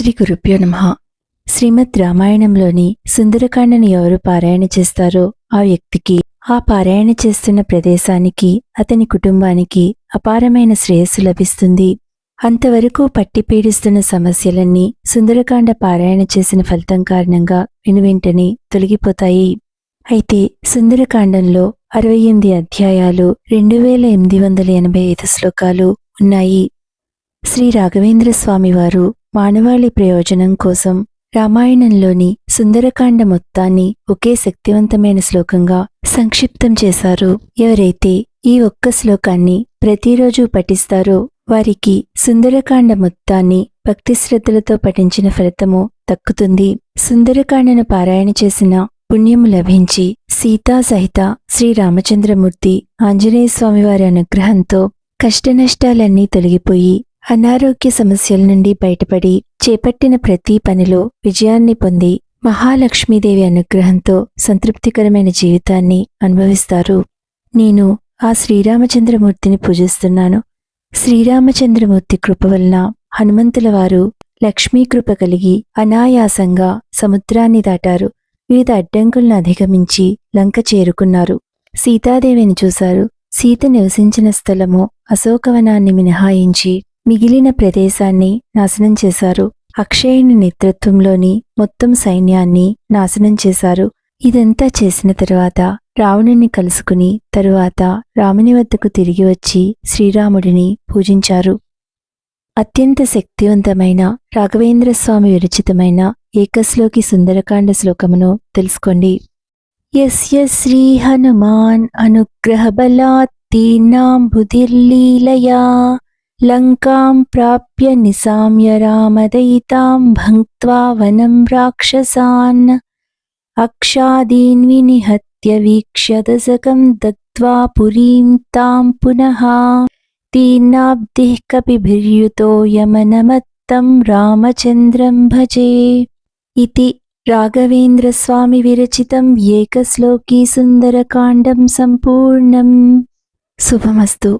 శ్రీ గురుభ్యో నమ. శ్రీమద్ రామాయణంలోని సుందరకాండను ఎవరు పారాయణ చేస్తారో ఆ వ్యక్తికి ఆ పారాయణ చేస్తున్న ప్రదేశానికి అతని కుటుంబానికి అపారమైన శ్రేయస్సు లభిస్తుంది. అంతవరకు పట్టి పీడిస్తున్న సమస్యలన్నీ సుందరకాండ పారాయణ చేసిన ఫలితం కారణంగా వెనువెంటనే తొలగిపోతాయి. అయితే సుందరకాండంలో అరవై ఎనిమిది అధ్యాయాలు రెండు వేల ఎనిమిది వందల ఎనభై ఐదు శ్లోకాలు ఉన్నాయి. శ్రీ రాఘవేంద్ర స్వామివారు మానవాళి ప్రయోజనం కోసం రామాయణంలోని సుందరకాండ మొత్తాన్ని ఒకే శక్తివంతమైన శ్లోకంగా సంక్షిప్తం చేశారు. ఎవరైతే ఈ ఒక్క శ్లోకాన్ని ప్రతిరోజు పఠిస్తారో వారికి సుందరకాండ మొత్తాన్ని భక్తి శ్రద్ధలతో పఠించిన ఫలితము దక్కుతుంది. సుందరకాండను పారాయణ చేసిన పుణ్యము లభించి సీతా సహిత శ్రీరామచంద్రమూర్తి ఆంజనేయ స్వామివారి అనుగ్రహంతో కష్టనష్టాలన్నీ తొలగిపోయి అనారోగ్య సమస్యల నుండి బయటపడి చేపట్టిన ప్రతి పనిలో విజయాన్ని పొంది మహాలక్ష్మీదేవి అనుగ్రహంతో సంతృప్తికరమైన జీవితాన్ని అనుభవిస్తారు. నేను ఆ శ్రీరామచంద్రమూర్తిని పూజిస్తున్నాను. శ్రీరామచంద్రమూర్తి కృప వలన హనుమంతుల వారు లక్ష్మీ కృప కలిగి అనాయాసంగా సముద్రాన్ని దాటారు. వివిధ అడ్డంకులను అధిగమించి లంక చేరుకున్నారు. సీతాదేవిని చూశారు. సీత నివసించిన స్థలము అశోకవనాన్ని మినహాయించి మిగిలిన ప్రదేశాన్ని నాశనం చేశారు. అక్షయుని నేతృత్వంలోని మొత్తం సైన్యాన్ని నాశనం చేశారు. ఇదంతా చేసిన తరువాత రావణుని కలుసుకుని తరువాత రాముని వద్దకు తిరిగి వచ్చి శ్రీరాముడిని పూజించారు. అత్యంత శక్తివంతమైన రాఘవేంద్ర స్వామి విరచితమైన ఏకశ్లోకి సుందరకాండ శ్లోకమును తెలుసుకోండి. యస్య శ్రీ హనుమాన్ అనుగ్రహ బలాత్తీనాం బుధిర్లీలయా లంకాం ప్రాప్య నిశామ్య రామదయితాం భంక్త్వా వనం రాక్షసాన్ అక్షాదీన్ వినిహత్య వీక్ష్య దశకం దగ్ధ్వా పురీం తాం పునః తీనాబ్దిః కపిభిర్యుతో యమనమత్తం రామచంద్రం భజే ఇతి రాఘవేంద్రస్వామి విరచితం ఏకశ్లోకీ సుందరకాండం సంపూర్ణం శుభమస్తు